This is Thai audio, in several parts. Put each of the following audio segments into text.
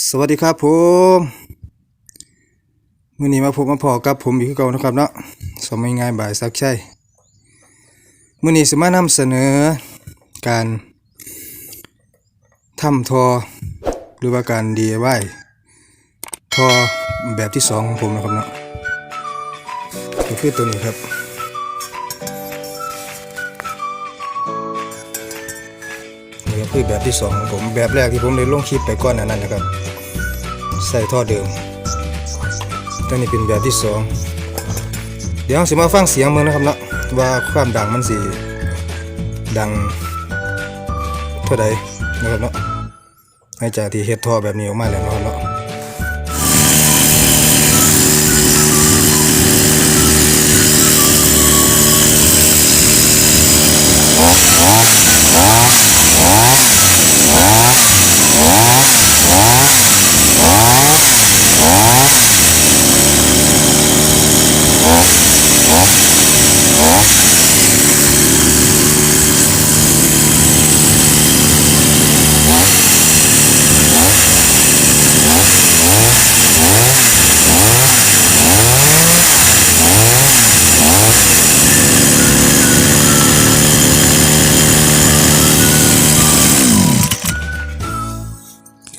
สวัสดีครับผมมื่อนี้มาพบมาพอกับผมอีกคือเก่านะครับเนาะสมัยงานบ่ายสักใช่มื่อนี้สมานำเสนอการทำทอ หรือว่าการ DIY ทอแบบที่สองของผมนะครับเนาะก็คือตัวนี้ครับ ก็คือแบบที่สองของผมแบบแรกที่ผมได้ลงคลิปไปก่อนนั้นนะครับใส่ท่อเดิมตัวนี้เป็นแบบที่สองเดี๋ยวสิมาฟังเสียงมือนะครับเนาะว่าความดังมันสีดังเท่าใดนะครับเนาะหลังจากที่เฮ็ดท่อแบบนี้ออกมาแล้วเนาะ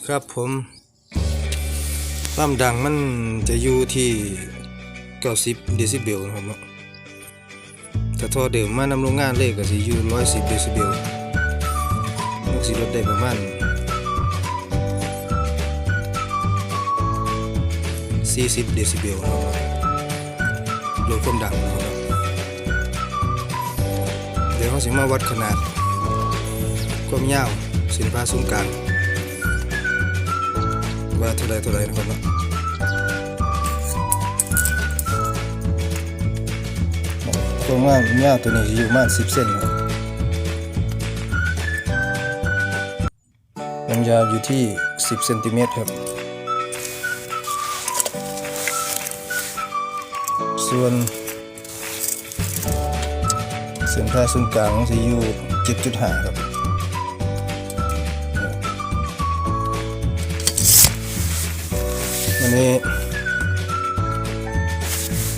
ครับผมความดังมันจะอยู่ที่ 90 เดซิเบลนะครับเนาะถ้าท่อเดิมมานำโรงงานเลขก็สิอยู่ 110 เดซิเบลมันสิลดได้ประมาณ40 เดซิเบลนะครับลดความดังนะครับเดี๋ยวเขาสิมาวัดขนาด ความยาวส้นผ่าศูนย์กลาง ว่าท่าไรเท่าไรนะครับเนาะตัวมากยาตัวนี้จะอยู่มาสิบเซนครับความยาวอยู่ที่สิบเซนติเมตรครับ ส่วนเส้นผ่าศูนย์กลางจะอยู่เจ็ดจุดห้าครับ วันนี้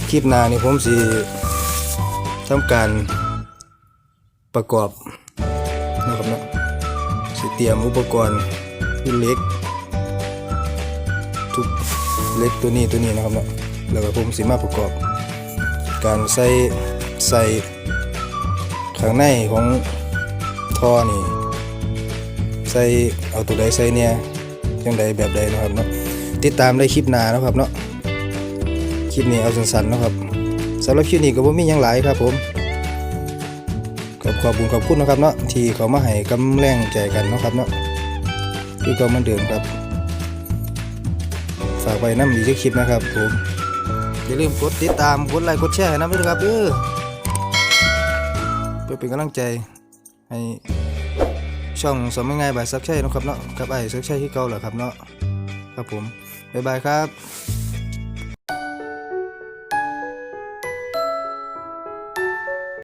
คลิปหน้านี่ผมสิทำการประกอบนะครับเนาะสิเตรียมอุปกรณ์คือเล็ก ทุกเล็กตัวนี้ตัวนี้นะครับเนาะแล้วก็ผมสิมาประกอบ การใส่ใส่ข้างในของท่อนี่ใส่เอาตัวใดใส่เนี่ยจังใดแบบใดนะครับเนาะ ติดตามได้คลิปหน้านะครับเนาะคลิปนี้เอาสั้นๆนะครับสำหรับคลิปนี้ก็บ่มีหยังหลายครับผมขอบขอบคุญขอบคุณนะครับเนาะที่เขามาให้กำลังใจกันนะครับเนาะคือก็มันเดิมครับ ฝากไว้น้ำอีกคลิปนะครับผมอย่าลืมกดติดตามกดไลค์กดแชร์ให้น้ำด้วยนะครับเด้อเพื่อเป็นกำลังใจให้ช่องสมัยไงบ่ายซักใช่นะครับเนาะกับไอ้ซักใช่ที่เก่าแหละครับเนาะครับผม บ๊ายบายครับ